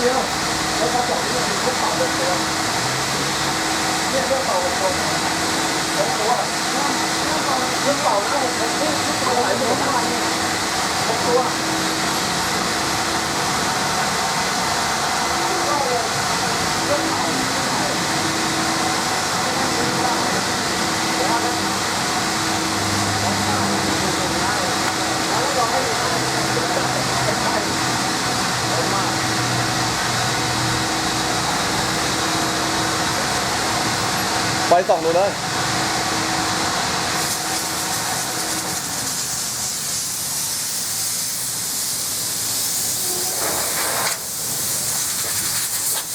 เดียวแล้วก็สองนี่มีพวกเป่าหกตัวเนี่ยเครื่องเป่าหกตัวหกตัวเครื่องเป่าหกตัวเครื่องเป่าหกตัวหลายตัวหกตัว ส่องดูเลย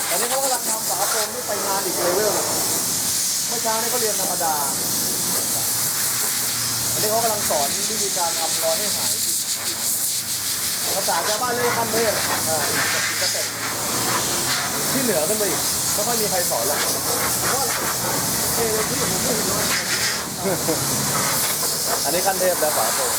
ตอนนี้เขากำลังทำฝาโฟมที่ไปงานอีกเลเวลหนึ่งเมื่อเช้านี้เขาเรียนธรรมดา อันนี้เขากำลังสอนวิธีการทำรอยให้หายภาษาชาวบ้านเรียกขั้นเทพอ่าอีกสเต็ปหนึ่งที่เหนือขึ้นไปอีกไม่ค่อยมีใครสอนหรอก เพราะว่าเทเลยที่ผมไม่เห็นเลยอันนี้ขั้นเทพแล้วฝาโปง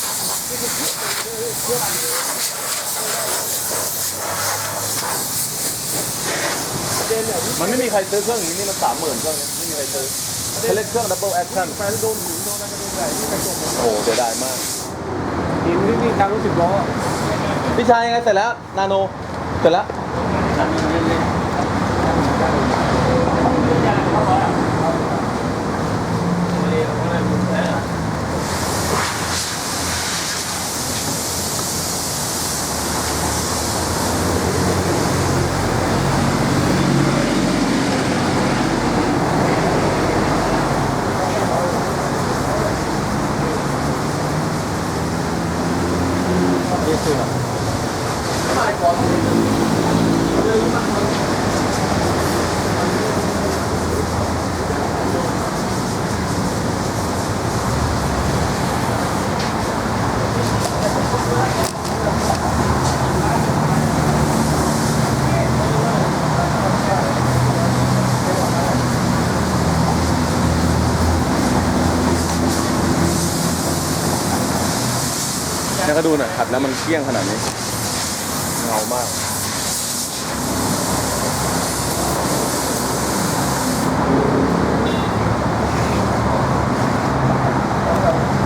มันไม่มีใครซื้อเครื่องอย่างนี้นี่มันสามหมื่นเครื่องนี้ไม่มีใครซื้อเขาเล่นเครื่องดับเบิลแอคชั่นแฟนโดนหมุนโดนอะไรกันใหญ่ที่กระจกโอ้โหเสียดายมากหินนี่นี่ทางรู้สึกล้อพี่ชายยังไงเสร็จแล้ว นาโน เสร็จแล้ว นี่คื แล้วก็ดูหน่อยขัดแล้วมันเกลี้ยงขนาดนี้เงามาก